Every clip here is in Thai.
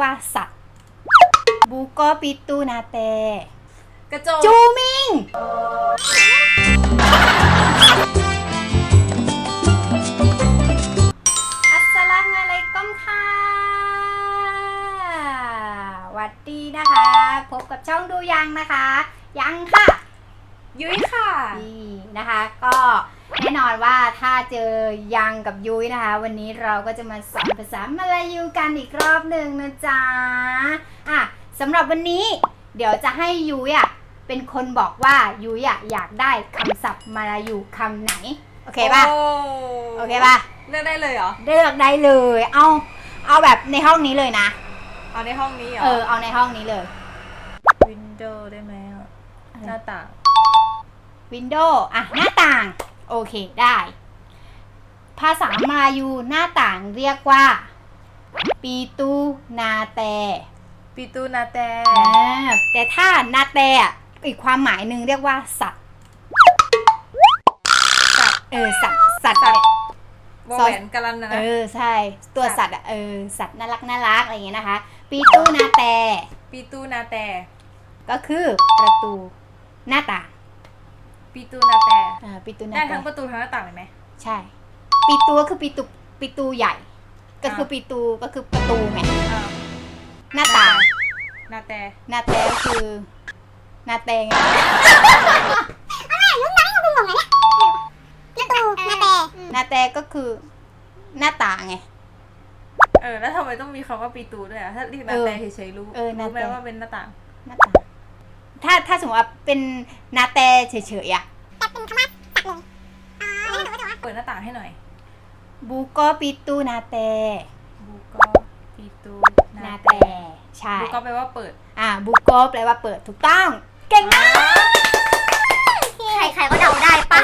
ว่าสัตว์บุโกปิตูนาเตกระจกจูมิง อัสสลามุอะลัยกุมค่ะหวัดดีนะคะ พบกับช่องดูยังนะคะ ยังค่ะ ยุ้ยค่ะ นี่นะคะ ก็ แน่นอนว่าถ้าเจอยังกับยุ้ยนะคะ วันนี้เราก็จะมาสอนภาษามาลายูกันอีกรอบหนึ่งนะจ๊ะอะสำหรับวันนี้ เดี๋ยวจะให้ยุ้ยอะเป็นคนบอกว่ายุ้ยอะอยากได้คำศัพท์มาลายูคำไหน โอเคป่ะ โอ้โอเคป่ะ เลือกได้เลยเหรอ เลือกได้เลย เอาเอาแบบในห้องนี้เลยนะ เอาในห้องนี้เหรอ เออเอาในห้องนี้เลยวินโดว์ได้ไหมอะหน้าต่างวินโดว์อะหน้าต่าง โอเคได้ ภาษามาลายูหน้าต่างเรียกว่า ปีตูนาเตปีตูนาแต่อ่าแต่ถ้านาเตอะอีกความหมายหนึ่งเรียกว่า สัตว์สัตว์เออสัตว์สัตว์สัตว์เนี่ยวอแหวนกันลันนะเอนะอใช่ ตัวสัสัตตว์ว์อะเออสัตว์น่ารักน่ารักอะไรอย่างเงี้ยนะคะปีตูนาเตปีตูนาแต่ก็คือประตูหน้าต่าง ปีตูนาแต่อ่าปีตูนาได้เตทั้งประตูทั้งหน้าต่างเลยไหมใช่ปีตูก็คือปีตูปีตูใหญ่ ก็คืออ่าปีตูก็คือประตูไงอ่าหน้าต่างนาแต่หน้าแตก็คือหน้าแตไงหน้าแตก็คือหน้าต่างไง เออแล้วทำไมต้องมีคำว่าปีตูด้วยอะถ้าเรียกนาเออแต่เฉยๆรู้เออนารู้ไหมแต่ว่าเป็นหน้าต่าง หน้าต่าง ถ้าถ้าสมมติว่าเป็นหน้าแตเฉยๆอะเปิดหน้าต่างให้หน่อย บูโกปิตูหนาแตบูโกปีตูหนาแตใช่บูโกแปลว่าเปิด อ่าบูโกแปลว่าเปิดถูกต้อง เก่งมากใครๆก็เดาได้ปะ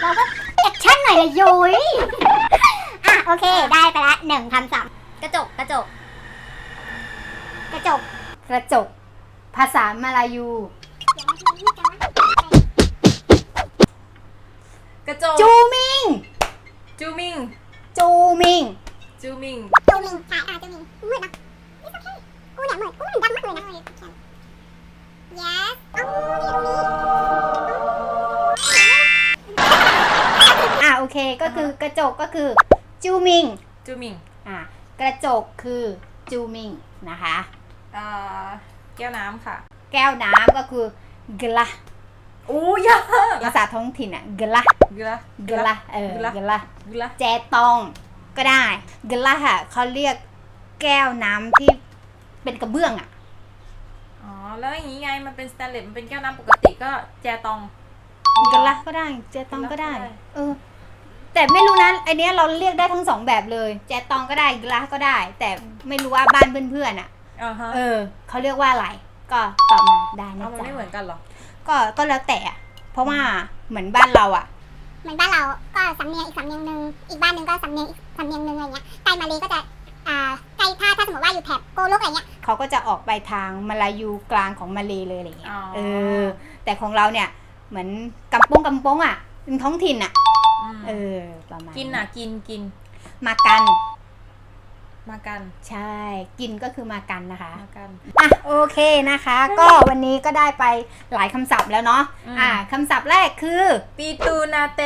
เราก็แอคชั่นหน่อยเลยยุ้ยอะโอเค ได้ไปละหนึ่งคำศัพท์กระจกกระจก กระจก กระจกภาษา มาลายู กระจกจูมิง จูมิง จูมิง จูมิง จูมิงใช่อะจูมิงมืดนะนี่สักทีกูเนี่ยมืดกูมันดำมากเลยนะ yes เอ้านี่ตรงนี้อ่าโอเคก็คือกระจกก็คือจูมิง จูมิง อ่ากระจกคือจูมิงนะคะ เอ่อ แก้วน้ำค่ะ แก้วน้ำก็คือกลาโอ้ยากภาษาท้องถิ่นอะกลาเกลือกลาเออกลากลาเกลือแจตองก็ได้กลาค่ะเขาเรียกแก้วน้ำที่เป็นกระเบื้องอะอ๋อแล้วอย่างนี้ไงมันเป็นสแตนเลสมันเป็นแก้วน้ำปกติก็แจตองกลาก็ได้ แจตองก็ได้กะลาก็ได้ เออ แต่ไม่รู้นะไอเนี้ยเราเรียกได้ทั้งสองแบบเลย แจตองก็ได้กลาก็ได้ แต่ไม่รู้ว่าบ้านเพื่อนๆอะอ่าฮะเออเขาเรียกว่าอะไร ก็ตอบมาได้นะเอามันจ๊ะไม่เหมือนกันเหรอ ก็ก็แล้วแต่อะเพราะว่าเหมือนบ้านเราอะ เหมือนบ้านเราก็สำเนียงอีกสำเนียงหนึ่งอีกบ้านหนึ่งก็สำเนียงอีกสำเนียงหนึ่งอะไรเงี้ยไกลมาเลยก็จะอ่าไกลถ้าถ้าสมมติว่าอยู่แถบโกลกอะไรเงี้ยเขาก็จะออกไปทางมาลายูกลางของมาเลเลยอะไรเงี้ยอ๋อเออ แต่ของเราเนี่ยเหมือนกำปงกำปงอะเป็นท้องถิ่นอะมเออ ประมาณกินอะกินกินมากัน มากัน ใช่ กินก็คือมากันนะคะ มากัน อะโอเคนะคะ ก็วันนี้ก็ได้ไปหลายคำศัพท์แล้วเนาะ อืม อ่าคำศัพท์แรกคือ ปีตูนาเต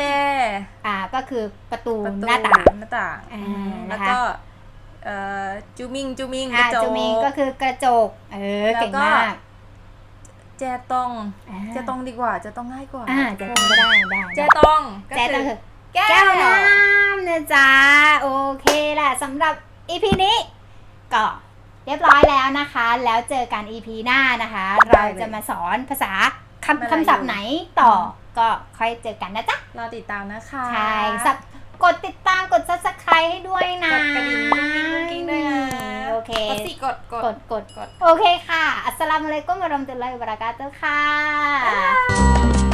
อ่าก็คือประตูประตูหน้าต่าง หน้าต่างอ่าอืมนะคะ แล้วก็เอ่อจูมิงจูมิงอ่ากระจกจูมิงก็คือกระจก เออแล้วก็เก่งมากแจตองอ่าแจตองดีกว่าแจตองง่ายกว่าอ่าแจตองก็ได้ได้แจได้ตองก็แจตองคืคืออแก้แก้ววน้ำนะจ๊ะโอเคแหละสำหรับ EP นี้ก็เรียบร้อยแล้วนะคะ แล้วเจอกัน EP หน้านะคะ เราจะมาสอนภาษาคำคำศัพท์ไหนต่อก็ค่อยเจอกันนะจ๊ะรอติดตามนะคะใช่สับกดติดตามกด subscribe ให้ด้วยนะ กดกระดิ่งกุ้งกิ้งกุ้งกิ้งด้วยนะโอเคกดสิกดกดกดกดกดโอเคค่ะ อัสสลามุอะลัยกุมวะเราะมะตุลลอฮิวะบะเราะกาตุฮ์ค่ะบ๊ายบาย